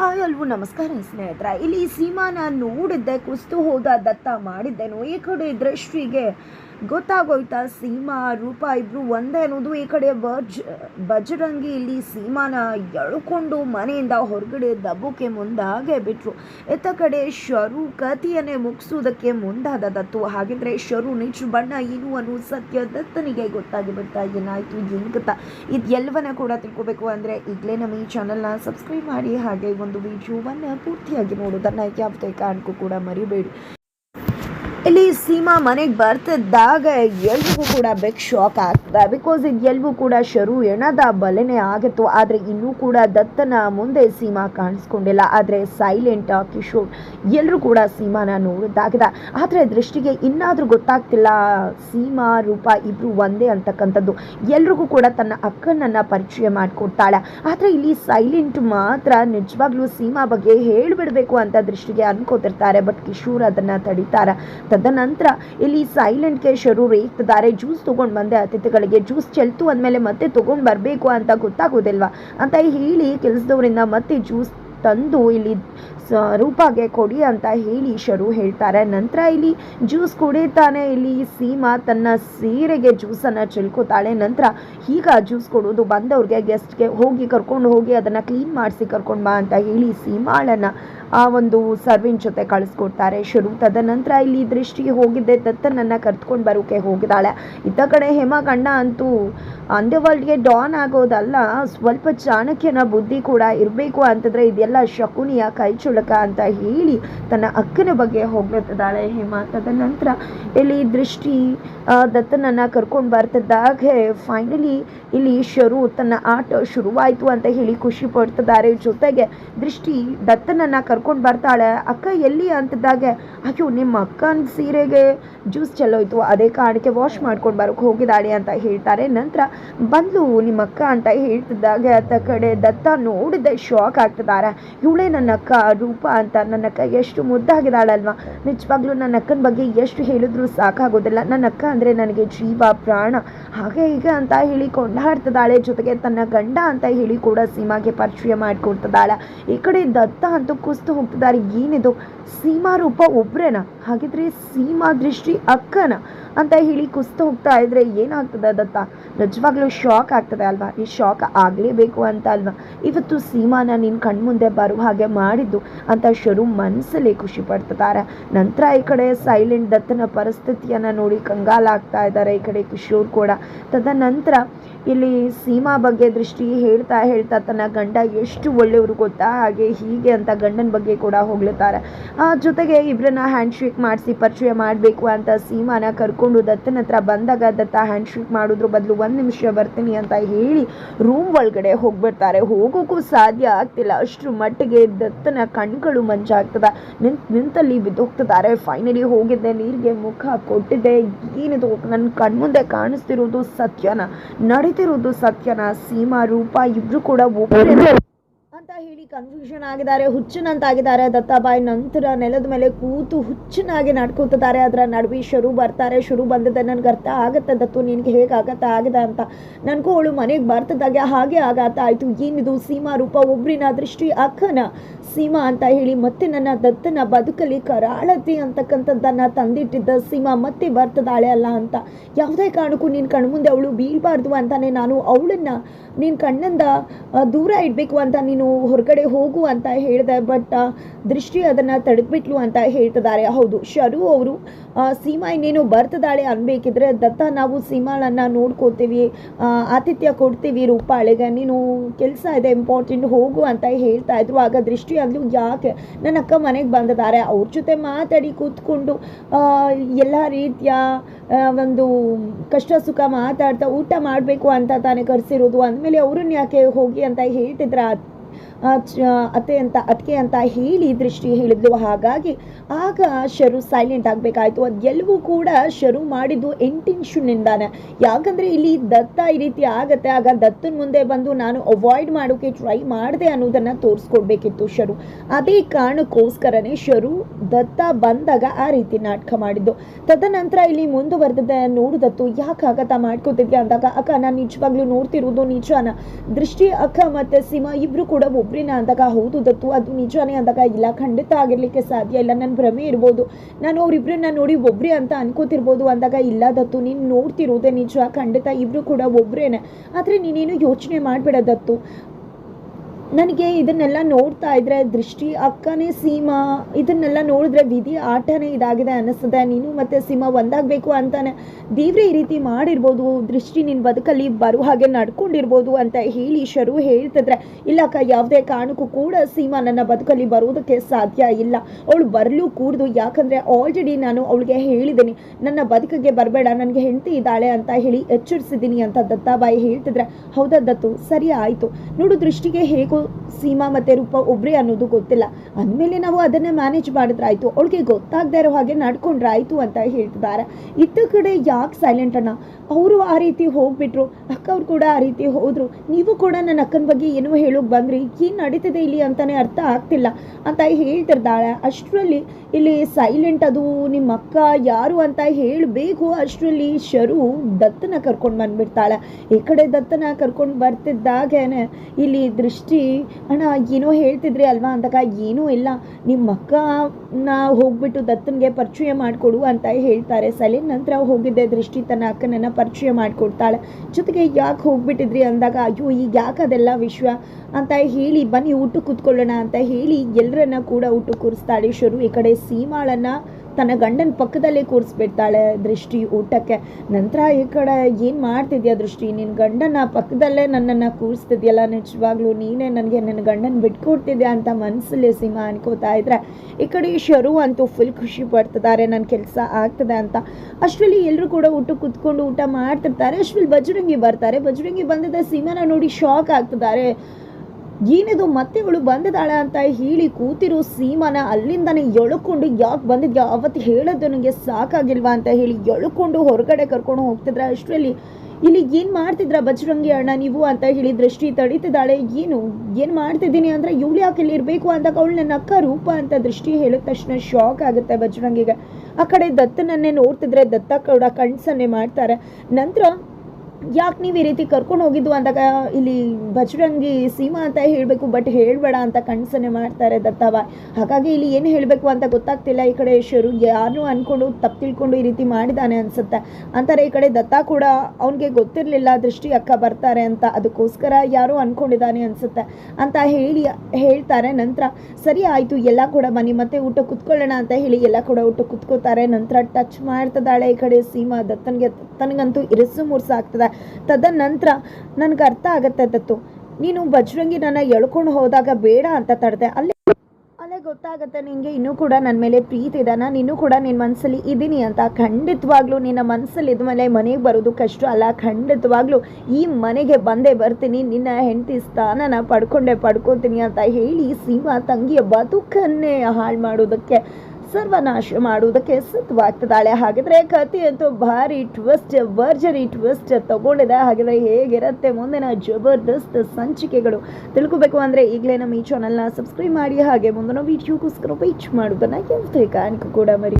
Hi ಅಲ್ವು, ನಮಸ್ಕಾರ ಸ್ನೇಹಿತರ. ಇಲ್ಲಿ ಸೀಮಾನ ನೋಡಿದ್ದೆ, ಕುಸ್ತು ಹೋದ ದತ್ತ ಮಾಡಿದ್ದೇನು. ಈ ಕಡೆ ದೃಷ್ಟಿಗೆ ಗೊತ್ತಾಗೋಯ್ತಾ ಸೀಮಾ ರೂಪ ಇಬ್ರು ಒಂದೇ ಅನ್ನೋದು. ಈ ಕಡೆ ಬಜ್, ಬಜರಂಗಿ ಇಲ್ಲಿ ಸೀಮಾನ ಎಳ್ಕೊಂಡು ಮನೆಯಿಂದ ಹೊರಗಡೆ ದಬ್ಬಕ್ಕೆ ಮುಂದಾಗೆ ಬಿಟ್ರು. ಎತ್ತ ಕಡೆ ಶರು ಕತಿಯನ್ನೇ ಮುಗಿಸೋದಕ್ಕೆ ಮುಂದಾದ ದತ್ತು. ಹಾಗಿದ್ರೆ ಶರು ನಿಜ ಬಣ್ಣ ಏನು ಅನ್ನೋ ಸತ್ಯ ದತ್ತನಿಗೆ ಗೊತ್ತಾಗಿ ಬಿಡ್ತಾ ಏನಾಯ್ತು, ಏನು ಗೊತ್ತಾ ಇದು ಎಲ್ಲವನ್ನ ಕೂಡ ತಿಳ್ಕೊಬೇಕು. ಅಂದರೆ ಈಗಲೇ ನಮ್ಮ ಈ ಚಾನಲ್ನ ಸಬ್ಸ್ಕ್ರೈಬ್ ಮಾಡಿ, ಹಾಗೆ ಒಂದು ವಿಡಿಯೋವನ್ನು ಪೂರ್ತಿಯಾಗಿ ನೋಡೋದನ್ನು ಯಾವುದೇ ಕಾರಣಕ್ಕೂ ಕೂಡ ಮರಿಬೇಡಿ. ಇಲ್ಲಿ ಸೀಮಾ ಮನೆಗೆ ಬರ್ತಿದ್ದಾಗ ಎಲ್ರಿಗೂ ಕೂಡ ಬೆಕ್ ಶಾಕ್ ಆಗ್ತದೆ. ಬಿಕಾಸ್ ಇದು ಎಲ್ಗೂ ಕೂಡ ಶರು ಎಣದ ಬಲೆನೇ ಆಗಿತ್ತು. ಆದರೆ ಇನ್ನೂ ಕೂಡ ದತ್ತನ ಮುಂದೆ ಸೀಮಾ ಕಾಣಿಸ್ಕೊಂಡಿಲ್ಲ. ಆದರೆ ಸೈಲೆಂಟ್ ಕಿಶೋರ್ ಎಲ್ಲರೂ ಕೂಡ ಸೀಮಾನ ನೋಡಿದ್ದಾಗಿದೆ. ಆದರೆ ದೃಷ್ಟಿಗೆ ಇನ್ನಾದರೂ ಗೊತ್ತಾಗ್ತಿಲ್ಲ, ಸೀಮಾ, ರೂಪ ಇಬ್ಬರು ಒಂದೇ ಅಂತಕ್ಕಂಥದ್ದು. ಎಲ್ರಿಗೂ ಕೂಡ ತನ್ನ ಅಕ್ಕನನ್ನ ಪರಿಚಯ ಮಾಡಿಕೊಡ್ತಾಳೆ. ಆದರೆ ಇಲ್ಲಿ ಸೈಲೆಂಟ್ ಮಾತ್ರ ನಿಜವಾಗ್ಲೂ ಸೀಮಾ ಬಗ್ಗೆ ಹೇಳಿಬಿಡಬೇಕು ಅಂತ ದೃಷ್ಟಿಗೆ ಅನ್ಕೋತಿರ್ತಾರೆ. ಬಟ್ ಕಿಶೋರ್ ಅದನ್ನ ತಡೀತಾರೆ. ತದನಂತರ ಇಲ್ಲಿ ಸೈಲೆಂಟ್ಗೆ ಶರು ರೇಗ್ತಿದ್ದಾರೆ ಜ್ಯೂಸ್ ತೊಗೊಂಡು ಬಂದೆ ಅತಿಥಿಗಳಿಗೆ. ಜ್ಯೂಸ್ ಚೆಲ್ತು ಅಂದಮೇಲೆ ಮತ್ತೆ ತೊಗೊಂಡು ಬರಬೇಕು ಅಂತ ಗೊತ್ತಾಗೋದಿಲ್ವಾ? ಅಂತ ಹೇಳಿ ಕೆಲಸದವರಿಂದ ಮತ್ತೆ ಜ್ಯೂಸ್ ತಂದು ಇಲ್ಲಿ ರೂಪಾಗೆ ಕೊಡಿ ಅಂತ ಹೇಳಿ ಶರು ಹೇಳ್ತಾರೆ. ನಂತರ ಇಲ್ಲಿ ಜ್ಯೂಸ್ ಕುಡಿತಾನೆ ಇಲ್ಲಿ ಸೀಮಾ ತನ್ನ ಸೀರೆಗೆ ಜ್ಯೂಸನ್ನು ಚೆಲ್ಕೋತಾಳೆ. ನಂತರ ಈಗ ಜ್ಯೂಸ್ ಕೊಡೋದು ಬಂದವ್ರಿಗೆ ಗೆಸ್ಟ್ಗೆ ಹೋಗಿ ಕರ್ಕೊಂಡು ಹೋಗಿ ಅದನ್ನು ಕ್ಲೀನ್ ಮಾಡಿಸಿ ಕರ್ಕೊಂಡು ಬಾ ಅಂತ ಹೇಳಿ ಸೀಮಾಳನ್ನು ಆ ಒಂದು ಸರ್ವಿನ್ ಜೊತೆ ಕಳಿಸ್ಕೊಡ್ತಾರೆ. ಶುರು ತದನಂತರ ಇಲ್ಲಿ ದೃಷ್ಟಿ ಹೋಗಿದ್ದೆ. ದತ್ತನನ್ನು ಕರ್ತ್ಕೊಂಡು ಬರೋಕೆ ಹೋಗಿದ್ದಾಳೆ. ಇತ್ತ ಕಡೆ ಹೇಮ ಗಂಡ ಅಂತೂ ವರ್ಲ್ಡ್ಗೆ ಡಾನ್ ಆಗೋದಲ್ಲ, ಸ್ವಲ್ಪ ಚಾಣಕ್ಯನ ಬುದ್ಧಿ ಕೂಡ ಇರಬೇಕು ಅಂತಂದರೆ ಇದೆಲ್ಲ ಶಕುನಿಯ ಕೈ ಚುಳಕ ಅಂತ ಹೇಳಿ ತನ್ನ ಅಕ್ಕನ ಬಗ್ಗೆ ಹೋಗ್ಲತ್ತಿದ್ದಾಳೆ ಹೇಮ. ತದನಂತರ ಇಲ್ಲಿ ದೃಷ್ಟಿ ದತ್ತನನ್ನು ಕರ್ಕೊಂಡು ಬರ್ತಿದ್ದಾಗೆ ಫೈನಲಿ ಇಲ್ಲಿ ಶರು ತನ್ನ ಆಟ ಶುರುವಾಯಿತು ಅಂತ ಹೇಳಿ ಖುಷಿ ಪಡ್ತಿದ್ದಾರೆ. ಜೊತೆಗೆ ದೃಷ್ಟಿ ದತ್ತನನ್ನು ದತ್ತನನ್ನ ಕರ್ಕೊಂಡು ಬರ್ತಾಳೆ. ಅಕ್ಕ ಎಲ್ಲಿ ಅಂತಿದ್ದಾಗೆ, ಅಯ್ಯೋ, ನಿಮ್ಮ ಅಕ್ಕನ ಸೀರೆಗೆ ಜ್ಯೂಸ್ ಚೆಲ್ಲೋಯ್ತು ಅದೇ ಕಾರಣಕ್ಕೆ ವಾಶ್ ಮಾಡ್ಕೊಂಡು ಬರೋಕೆ ಹೋಗಿದ್ದಾಳೆ ಅಂತ ಹೇಳ್ತಾರೆ. ನಂತರ ಬಂದ್ಲು ನಿಮ್ಮ ಅಕ್ಕ ಅಂತ ಹೇಳ್ತಿದ್ದಾಗ ಆತ ಕಡೆ ದತ್ತ ನೋಡಿದ್ದೆ ಶಾಕ್ ಆಗ್ತಿದ್ದಾರೆ ಇವಳೇ ನನ್ನ ಅಕ್ಕ ರೂಪ ಅಂತ ನನ್ನ ಅಕ್ಕ ಎಷ್ಟು ಮುದ್ದಾಗಿದ್ದಾಳಲ್ವಾ. ನಿಜವಾಗ್ಲೂ ನನ್ನ ಅಕ್ಕನ ಬಗ್ಗೆ ಎಷ್ಟು ಹೇಳಿದ್ರು ಸಾಕಾಗೋದಿಲ್ಲ. ನನ್ನ ಅಕ್ಕ ಅಂದರೆ ನನಗೆ ಜೀವ, ಪ್ರಾಣ, ಹಾಗೆ ಹೀಗೆ ಅಂತ ಹೇಳಿ ಕೊಂಡಾಡ್ತಿದ್ದಾಳೆ. ಜೊತೆಗೆ ತನ್ನ ಗಂಡ ಅಂತ ಹೇಳಿ ಕೂಡ ಸೀಮಾಗೆ ಪರಿಚಯ ಮಾಡಿಕೊಡ್ತಿದ್ದಾಳೆ. ಈ ಕಡೆ ದತ್ತ ಅಂತೂ ಕುಸ್ತು ಹೋಗ್ತಿದ್ದಾರೆ ಏನಿದು? ಸೀಮಾ ರೂಪ ಒಬ್ರೇನ? ಹಾಗಿದ್ರೆ ಸೀಮಾ ದೃಷ್ಟಿ ಅಕ್ಕನ ಅಂತ ಹೇಳಿ ಕುಸ್ತ ಹೋಗ್ತಾ ಇದ್ರೆ ಏನಾಗ್ತದೆ ದತ್ತ? ನಿಜವಾಗ್ಲೂ ಶಾಕ್ ಆಗ್ತದೆ ಅಲ್ವಾ? ಈ ಶಾಕ್ ಆಗಲೇಬೇಕು ಅಂತ ಅಲ್ವಾ? ಇವತ್ತು ಸೀಮಾನ ನಿನ್ನ ಕಣ್ಮುಂದೆ ಬರುವ ಹಾಗೆ ಮಾಡಿದ್ದು ಅಂತ ಶರು ಮನಸ್ಸಲ್ಲಿ ಖುಷಿ ಪಡ್ತಿದ್ದಾರೆ ನಂತರ ಈ ಕಡೆ ಸೈಲೆಂಟ್ ದತ್ತನ ಪರಿಸ್ಥಿತಿಯನ್ನು ನೋಡಿ ಕಂಗಾಲಾಗ್ತಾ ಇದ್ದಾರೆ ಈ ಕಡೆ ಕಿಶೋರ್ ಕೂಡ. ತದನಂತರ ಇಲ್ಲಿ ಸೀಮಾ ಬಗ್ಗೆ ದೃಷ್ಟಿ ಹೇಳ್ತಾ ಹೇಳ್ತಾ ತನ್ನ ಗಂಡ ಎಷ್ಟು ಒಳ್ಳೆಯವರು ಗೊತ್ತಾ? ಹಾಗೆ ಹೀಗೆ ಅಂತ ಗಂಡನ ಬಗ್ಗೆ ಕೂಡ ಹೊಗಳುತ್ತಾರೆ ಜೊತೆಗೆ ಇಬ್ಬರನ್ನ ಹ್ಯಾಂಡ್ ಶೇಕ್ ಮಾಡಿಸಿ ಪರಿಚಯ ಮಾಡಬೇಕು ಅಂತ ಸೀಮಾನ ಕರ್ಕೊಂಡು ದತ್ತನ ಹತ್ರ ಬಂದಾಗ ದತ್ತ ಹ್ಯಾಂಡ್ ಶೇಕ್ ಮಾಡೋದ್ರ ಬದಲು ಒಂದು ನಿಮಿಷ ಬರ್ತೀನಿ ಅಂತ ಹೇಳಿ ರೂಮ್ ಒಳಗಡೆ ಹೋಗ್ಬಿಡ್ತಾರೆ. ಹೋಗೋಕ್ಕೂ ಸಾಧ್ಯ ಆಗ್ತಿಲ್ಲ. ಅಷ್ಟ್ರ ಮಟ್ಟಿಗೆ ದತ್ತನ ಕಣ್ಗಳು ಮಂಜಾಗ್ತದೆ. ನಿಂತ್, ನಿಂತಲ್ಲಿ ಬಿದ್ದೋಗ್ತಿದ್ದಾರೆ. ಫೈನಲಿ ಹೋಗಿದ್ದೆ. ನೀರಿಗೆ ಮುಖ ಕೊಟ್ಟಿದ್ದೆ. ಏನಿದು ನನ್ನ ಕಣ್ಮುಂದೆ ಕಾಣಿಸ್ತಿರೋದು ಸತ್ಯನ, ನಡೀತಿರೋದು ಸತ್ಯನ. ಸೀಮಾ, ರೂಪ ಇಬ್ರು ಕೂಡ ಒಬ್ಬರೇ ಅಂತ ಹೇಳಿ ಕನ್ಫ್ಯೂಷನ್ ಆಗಿದ್ದಾರೆ, ಹುಚ್ಚನಂತಾಗಿದ್ದಾರೆ. ದತ್ತಾಬಾಯಿ ನಂತರ ನೆಲದ ಮೇಲೆ ಕೂತು ಹುಚ್ಚನಾಗಿ ನಡ್ಕೋತಿದ್ದಾರೆ ಅದರ ನಡುವೆ ಶುರು ಬರ್ತಾರೆ. ಶುರು ಬಂದಿದೆ, ನನಗೆ ಅರ್ಥ ಆಗತ್ತೆ ದತ್ತು, ನಿನಗೆ ಹೇಗೆ ಆಗತ್ತೆ, ಆಗಿದೆ ಅಂತ. ನನಗೂ ಅವಳು ಮನೆಗೆ ಬರ್ತಿದ್ದಾಗೆ, ಹಾಗೆ ಆಗಾತ. ಆಯಿತು, ಏನಿದು? ಸೀಮಾ ರೂಪ ಒಬ್ಬರಿನ ದೃಷ್ಟಿ ಅಕ್ಕನ ಸೀಮಾ ಅಂತ ಹೇಳಿ ಮತ್ತೆ ನನ್ನ ದತ್ತನ ಬದುಕಲಿ ಕರಾಳತಿ ಅಂತಕ್ಕಂಥದ್ದನ್ನು ತಂದಿಟ್ಟಿದ್ದ ಸೀಮಾ ಮತ್ತೆ ಬರ್ತದಾಳೆ ಅಲ್ಲ ಅಂತ. ಯಾವುದೇ ಕಾರಣಕ್ಕೂ ನಿನ್ನ ಕಣ್ಮುಂದೆ ಅವಳು ಬೀಳಬಾರ್ದು ಅಂತಾನೆ ನಾನು ಅವಳನ್ನ ನಿನ್ನ ಕಣ್ಣಿಂದ ದೂರ ಇಡಬೇಕು ಅಂತ ನೀನು ಹೊರಗಡೆ ಹೋಗು ಅಂತ ಹೇಳಿದೆ ಬಟ್ ದೃಷ್ಟಿ ಅದನ್ನು ತಡೆದ್ಬಿಟ್ಲು ಅಂತ ಹೇಳ್ತಿದ್ದಾರೆ. ಹೌದು, ಶರು ಅವರು ಸೀಮಾ ಇನ್ನೇನು ಬರ್ತದಾಳೆ ಅನ್ಬೇಕಿದ್ರೆ ದತ್ತ ನಾವು ಸೀಮಾಳನ್ನು ನೋಡ್ಕೋತೀವಿ. ಆತಿಥ್ಯ ಕೊಡ್ತೀವಿ ರೂಪಾಳೆಗೆ, ನೀನು ಕೆಲಸ ಇದೆ ಇಂಪಾರ್ಟೆಂಟ್ ಹೋಗು ಅಂತ ಹೇಳ್ತಾ ಇದ್ರು. ಆಗ ದೃಷ್ಟಿ ಅಂದ್ಲು, ಯಾಕೆ? ನನ್ನ ಅಕ್ಕ ಮನೆಗೆ ಬಂದಿದ್ದಾರೆ. ಅವ್ರ ಜೊತೆ ಮಾತಾಡಿ ಕೂತ್ಕೊಂಡು ಎಲ್ಲ ರೀತಿಯ ಒಂದು ಕಷ್ಟ ಸುಖ ಮಾತಾಡ್ತಾ ಊಟ ಮಾಡಬೇಕು ಅಂತ ತಾನೇ ಕರೆಸಿರೋದು. ಅಂದಮೇಲೆ ಅವ್ರನ್ನ ಯಾಕೆ ಹೋಗಿ ಅಂತ ಹೇಳ್ತಿದ್ರ? ಅತ್ತೆ ಅಂತ ಅದಕ್ಕೆ ಅಂತ ಹೇಳಿ ದೃಷ್ಟಿ ಹೇಳಿದ್ಲು. ಹಾಗಾಗಿ ಆಗ ಶರು ಸೈಲೆಂಟ್ ಆಗಬೇಕಾಯಿತು. ಅದೆಲ್ಲವೂ ಕೂಡ ಶರು ಮಾಡಿದ್ದು ಇಂಟೆನ್ಷನ್ನಿಂದಾನೆ ಯಾಕಂದರೆ ಇಲ್ಲಿ ದತ್ತ ಈ ರೀತಿ ಆಗತ್ತೆ. ಆಗ ದತ್ತನ ಮುಂದೆ ಬಂದು ನಾನು ಅವಾಯ್ಡ್ ಮಾಡೋಕ್ಕೆ ಟ್ರೈ ಮಾಡಿದೆ ಅನ್ನೋದನ್ನು ತೋರಿಸ್ಕೊಡ್ಬೇಕಿತ್ತು ಶರು. ಅದೇ ಕಾರಣಕ್ಕೋಸ್ಕರನೇ ಶರು ದತ್ತ ಬಂದಾಗ ಆ ರೀತಿ ನಾಟಕ ಮಾಡಿದ್ದು. ತದನಂತರ ಇಲ್ಲಿ ಮುಂದುವರೆದ ನೋಡಿದತ್ತು. ಯಾಕೆ ಆಗತ್ತ ಮಾಡ್ಕೋತಿದ್ಯಾ ಅಂದಾಗ, ಅಕ್ಕ, ನಾನು ನಿಜವಾಗ್ಲೂ ನೋಡ್ತಿರೋದು ನಿಜಾನ? ದೃಷ್ಟಿ, ಅಕ್ಕ ಮತ್ತು ಇಬ್ರು ಕೂಡ ಕೂಡ ಒಬ್ಬರಿನ ಅಂದಾಗ ಹೌದು ದತ್ತು, ಅದು ನಿಜಾನೇ ಅಂದಾಗ ಇಲ್ಲ, ಖಂಡಿತ ಆಗಿರ್ಲಿಕ್ಕೆ ಸಾಧ್ಯ ಇಲ್ಲ ನನ್ನ ಭ್ರಮೆ ಇರ್ಬೋದು. ನಾನು ಅವರಿಬ್ಬರನ್ನ ನೋಡಿ ಒಬ್ರೇ ಅಂತ ಅನ್ಕೋತಿರ್ಬೋದು, ಅಂದಾಗ ಇಲ್ಲ ದತ್ತು, ನೀನು ನೋಡ್ತಿರೋದೇ ನಿಜ, ಖಂಡಿತ ಇಬ್ಬರು ಕೂಡ ಒಬ್ಬರೇನೆ ಆದರೆ ನೀನೇನು ಯೋಚನೆ ಮಾಡಬೇಡ ದತ್ತು. ನನಗೆ ಇದನ್ನೆಲ್ಲ ನೋಡ್ತಾ ಇದ್ರೆ ದೃಷ್ಟಿ, ಅಕ್ಕನೇ ಸೀಮಾ, ಇದನ್ನೆಲ್ಲ ನೋಡಿದ್ರೆ ವಿಧಿ ಆಟನೇ ಇದಾಗಿದೆ ಅನ್ನಿಸ್ತದೆ. ನೀನು ಮತ್ತೆ ಸೀಮಾ ಒಂದಾಗಬೇಕು ಅಂತಾನೆ ದೇವ್ರೆ ಈ ರೀತಿ ಮಾಡಿರ್ಬೋದು. ದೃಷ್ಟಿ ನಿನ್ನ ಬದುಕಲ್ಲಿ ಬರುವ ಹಾಗೆ ನಡ್ಕೊಂಡಿರ್ಬೋದು ಅಂತ ಹೇಳಿ ಶರು ಹೇಳ್ತಿದ್ರೆ, ಇಲ್ಲ ಅಕ್ಕ, ಯಾವುದೇ ಕಾರಣಕ್ಕೂ ಕೂಡ ಸೀಮಾ ನನ್ನ ಬದುಕಲ್ಲಿ ಬರೋದಕ್ಕೆ ಸಾಧ್ಯ ಇಲ್ಲ. ಅವಳು ಬರಲು ಕೂಡ್ದು ಯಾಕಂದರೆ ಆಲ್ರೆಡಿ ನಾನು ಅವಳಿಗೆ ಹೇಳಿದ್ದೀನಿ, ನನ್ನ ಬದುಕಿಗೆ ಬರಬೇಡ, ನನಗೆ ಹೆಂಡತಿ ಇದ್ದಾಳೆ ಅಂತ ಹೇಳಿ ಎಚ್ಚರಿಸಿದ್ದೀನಿ ಅಂತ ದತ್ತಾಬಾಯಿ ಹೇಳ್ತಿದ್ರೆ, ಹೌದಾ ದತ್ತು? ಸರಿ ಆಯಿತು. ನೋಡು ದೃಷ್ಟಿಗೆ ಹೇಗೋ ಸೀಮಾ ಮತ್ತೆ ರೂಪ ಒಬ್ಬರೇ ಅನ್ನೋದು ಗೊತ್ತಿಲ್ಲ. ಅಂದಮೇಲೆ ನಾವು ಅದನ್ನು ಮ್ಯಾನೇಜ್ ಮಾಡಿದ್ರಾಯ್ತು ಅವಳಿಗೆ ಗೊತ್ತಾಗದೇ ಇರೋ ಹಾಗೆ ನಡ್ಕೊಂಡ್ರಾಯಿತು ಅಂತ ಹೇಳ್ತಿದ್ದಾರೆ. ಇತ್ತ ಕಡೆ ಯಾಕೆ ಸೈಲೆಂಟ್ ಅಣ್ಣ? ಅವರು ಆ ರೀತಿ ಹೋಗ್ಬಿಟ್ರು. ಅಕ್ಕ ಅವ್ರು ಕೂಡ ಆ ರೀತಿ ಹೋದರು. ನೀವು ಕೂಡ ನನ್ನ ಅಕ್ಕನ ಬಗ್ಗೆ ಏನೂ ಹೇಳೋಕೆ ಬಂದ್ರಿ. ಏನು ನಡೀತಿದೆ ಇಲ್ಲಿ ಅಂತಲೇ ಅರ್ಥ ಆಗ್ತಿಲ್ಲ ಅಂತ ಹೇಳ್ತಿರ್ತಾಳೆ ಅಷ್ಟರಲ್ಲಿ ಇಲ್ಲಿ ಸೈಲೆಂಟ್ ಅದು ನಿಮ್ಮ ಅಕ್ಕ, ಯಾರು ಅಂತ ಹೇಳಬೇಕು. ಅಷ್ಟರಲ್ಲಿ ಶರು ದತ್ತನ ಕರ್ಕೊಂಡು ಬಂದ್ಬಿಡ್ತಾಳೆ. ಈ ಕಡೆ ದತ್ತನ ಕರ್ಕೊಂಡು ಬರ್ತಿದ್ದಾಗೇನೆ ಇಲ್ಲಿ ದೃಷ್ಟಿ ಅಣ್ಣ, ಏನೋ ಹೇಳ್ತಿದ್ರಿ ಅಲ್ವಾ ಅಂದಾಗ ಏನೂ ಇಲ್ಲ. ನಿಮ್ಮ ಅಕ್ಕನ ಹೋಗ್ಬಿಟ್ಟು ದತ್ತನಿಗೆ ಪರಿಚಯ ಮಾಡಿಕೊಡು ಅಂತ ಹೇಳ್ತಾರೆ. ಸಲೀನ್ ನಂತರ ಹೋಗಿದ್ದೆ, ದೃಷ್ಟಿ ತನ್ನ ಅಕ್ಕನನ್ನು ಪರಿಚಯ ಮಾಡಿಕೊಡ್ತಾಳೆ. ಜೊತೆಗೆ ಯಾಕೆ ಹೋಗ್ಬಿಟ್ಟಿದ್ರಿ ಅಂದಾಗ, ಅಯ್ಯೋ, ಈಗ ಯಾಕೆ ಅದೆಲ್ಲ ವಿಶ್ವ ಅಂತ ಹೇಳಿ, ಬನ್ನಿ ಊಟಕ್ಕೆ ಕೂತ್ಕೊಳ್ಳೋಣ ಅಂತ ಹೇಳಿ ಎಲ್ಲರನ್ನ ಕೂಡ ಊಟ ಕೂರಿಸ್ತಾಳೆ. ಶುರು ಈ ಕಡೆ ಸೀಮಾಳನ್ನ ತನ್ನ ಗಂಡನ ಪಕ್ಕದಲ್ಲೇ ಕೂರಿಸ್ಬಿಡ್ತಾಳೆ ದೃಷ್ಟಿ ಊಟಕ್ಕೆ. ನಂತರ ಈ ಕಡೆ ಏನು ಮಾಡ್ತಿದ್ಯಾ ದೃಷ್ಟಿ? ನಿನ್ನ ಗಂಡನ ಪಕ್ಕದಲ್ಲೇ ನನ್ನನ್ನು ಕೂರಿಸ್ತಿದ್ಯಲ್ಲ, ನಿಜವಾಗ್ಲೂ ನೀನೇ ನನಗೆ ನನ್ನ ಗಂಡನ ಬಿಟ್ಕೊಡ್ತಿದ್ಯಾ ಅಂತ ಮನಸ್ಸಲ್ಲಿ ಸೀಮಾ ಅನ್ಕೋತಾ ಇದ್ರೆ. ಈ ಕಡೆ ಶರು ಅಂತೂ ಫುಲ್ ಖುಷಿ ಪಡ್ತಿದ್ದಾರೆ ನನ್ನ ಕೆಲಸ ಆಗ್ತದೆ ಅಂತ. ಅಷ್ಟರಲ್ಲಿ ಎಲ್ಲರೂ ಕೂಡ ಊಟ ಕುತ್ಕೊಂಡು ಊಟ ಮಾಡ್ತಿರ್ತಾರೆ. ಅಷ್ಟರಲ್ಲಿ ಬಜರಂಗಿ ಬರ್ತಾರೆ. ಬಜರಂಗಿ ಬಂದಿದ್ದ ಸೀಮಾನ ನೋಡಿ ಶಾಕ್ ಆಗ್ತಿದ್ದಾರೆ. ಏನಿದು ಮತ್ತೆ ಇವಳು ಬಂದಿದ್ದಾಳೆ ಅಂತ ಹೇಳಿ ಕೂತಿರೋ ಸೀಮಾನ ಅಲ್ಲಿಂದನೇ ಎಳ್ಕೊಂಡು ಯಾಕೆ ಬಂದಿದ್ಯಾ? ಅವತ್ತು ಹೇಳೋದು ನನಗೆ ಸಾಕಾಗಿಲ್ವಾ ಅಂತ ಹೇಳಿ ಎಳ್ಕೊಂಡು ಹೊರಗಡೆ ಕರ್ಕೊಂಡು ಹೋಗ್ತಿದ್ರೆ ಅಷ್ಟರಲ್ಲಿ. ಇಲ್ಲಿ ಏನು ಮಾಡ್ತಿದ್ರ ಬಜರಂಗಿ ಅಣ್ಣ ನೀವು ಅಂತ ಹೇಳಿ ದೃಷ್ಟಿ ತಡೀತಿದ್ದಾಳೆ. ಏನು ಏನು ಮಾಡ್ತಿದ್ದೀನಿ ಅಂದರೆ ಇವಳು ಯಾಕೆ ಇಲ್ಲಿ ಇರಬೇಕು ಅಂದಾಗ ಅವಳು ನನ್ನ ಅಕ್ಕ ರೂಪ ಅಂತ ದೃಷ್ಟಿ ಹೇಳಿದ ತಕ್ಷಣ ಶಾಕ್ ಆಗುತ್ತೆ ಬಜರಂಗಿಗೆ. ಆ ಕಡೆ ದತ್ತನನ್ನೇ ನೋಡ್ತಿದ್ರೆ ದತ್ತ ಕೂಡ ಕಣ್ಸನ್ನೇ ಮಾಡ್ತಾರೆ. ನಂತರ ಯಾಕೆ ನೀವು ಈ ರೀತಿ ಕರ್ಕೊಂಡು ಹೋಗಿದ್ದು ಅಂದಾಗ ಇಲ್ಲಿ ಬಜರಂಗಿ ಸೀಮಾ ಅಂತ ಹೇಳಬೇಕು ಬಟ್ ಹೇಳಬೇಡ ಅಂತ ಕಣ್ಸನೆ ಮಾಡ್ತಾರೆ ದತ್ತವ. ಹಾಗಾಗಿ ಇಲ್ಲಿ ಏನು ಹೇಳಬೇಕು ಅಂತ ಗೊತ್ತಾಗ್ತಿಲ್ಲ. ಈ ಕಡೆ ಶರು ಯಾರನ್ನೂ ಅಂದ್ಕೊಂಡು ತಪ್ಪು ತಿಳ್ಕೊಂಡು ಈ ರೀತಿ ಮಾಡಿದಾನೆ ಅನ್ಸುತ್ತೆ? ಅಂತಾರೆ ಈ ಕಡೆ ದತ್ತ ಕೂಡ ಅವನಿಗೆ ಗೊತ್ತಿರಲಿಲ್ಲ, ದೃಷ್ಟಿ ಅಕ್ಕ ಬರ್ತಾರೆ ಅಂತ. ಅದಕ್ಕೋಸ್ಕರ ಯಾರೋ ಅಂದ್ಕೊಂಡಿದ್ದಾನೆ ಅನ್ಸುತ್ತೆ? ಅಂತ ಹೇಳಿ, ಹೇಳ್ತಾರೆ ನಂತರ, ಸರಿ ಆಯಿತು, ಎಲ್ಲ ಕೂಡ ಬನ್ನಿ, ಮತ್ತೆ ಊಟ ಕುತ್ಕೊಳ್ಳೋಣ ಅಂತ ಹೇಳಿ ಎಲ್ಲ ಕೂಡ ಊಟ ಕುತ್ಕೋತಾರೆ. ನಂತರ ಟಚ್ ಮಾಡ್ತದಾಳೆ ಈ ಕಡೆ ಸೀಮಾ ದತ್ತನಿಗೆ, ತನಗಂತೂ ಇರಿಸು ಮುರ್ಸು ಆಗ್ತದೆ ತದನಂತರ ನನಗೆ ಅರ್ಥ ಆಗತ್ತೆ ದತ್ತು. ನೀನು ಬಜರಂಗಿ ನನ್ನ ಎಳ್ಕೊಂಡು ಹೋದಾಗ ಬೇಡ ಅಂತ ತಡೆದೆ. ಅಲ್ಲಿ ಅಲ್ಲೇ ಗೊತ್ತಾಗತ್ತೆ ನಿನಗೆ ಇನ್ನೂ ಕೂಡ ನನ್ನ ಮೇಲೆ ಪ್ರೀತಿ ಇದೆ. ನಾನು ಕೂಡ ನಿನ್ನ ಮನಸ್ಸಲ್ಲಿ ಇದ್ದೀನಿ ಅಂತ. ಖಂಡಿತವಾಗ್ಲೂ ನಿನ್ನ ಮನಸ್ಸಲ್ಲಿ ಇದ್ಮೇಲೆ ಮನೆಗೆ ಬರೋದು ಕಷ್ಟ ಅಲ್ಲ. ಖಂಡಿತವಾಗ್ಲೂ ಈ ಮನೆಗೆ ಬಂದೇ ಬರ್ತೀನಿ. ನಿನ್ನ ಹೆಂಡತಿ ಸ್ಥಾನನ ಪಡ್ಕೊಂಡೆ ಪಡ್ಕೊತೀನಿ ಅಂತ ಹೇಳಿ ಸಿಂಹ ತಂಗಿಯ ಬದುಕನ್ನೇ ಹಾಳು ಮಾಡೋದಕ್ಕೆ ಸರ್ವನಾಶ ಮಾಡುವುದಕ್ಕೆ ಸಿದ್ಧವಾಗ್ತಿದ್ದಾಳೆ. ಹಾಗಿದ್ರೆ ಕಥೆ ಅಂತೂ ಭಾರಿ ಟ್ವಿಸ್ಟ್ ವರ್ಜರಿ ಟ್ವಿಸ್ಟ್ ತಗೊಂಡಿದೆ. ಹಾಗಿದ್ರೆ ಹೇಗಿರುತ್ತೆ ಮುಂದಿನ ಜಬರ್ದಸ್ತ್ ಸಂಚಿಕೆಗಳು ತಿಳ್ಕೊಬೇಕು ಅಂದ್ರೆ ಈಗಲೇ ನಮ್ಮ ಈ ಚಾನಲ್ನ ಸಬ್ಸ್ಕ್ರೈಬ್ ಮಾಡಿ. ಹಾಗೆ ಮುಂದಿನ ವಿಡಿಯೋಗೋಸ್ಕರ ವೈಚ್ ಮಾಡೋದನ್ನು ಯಾವುದೇ ಕಾರಣಕ್ಕೂ ಕೂಡ ಮರಿ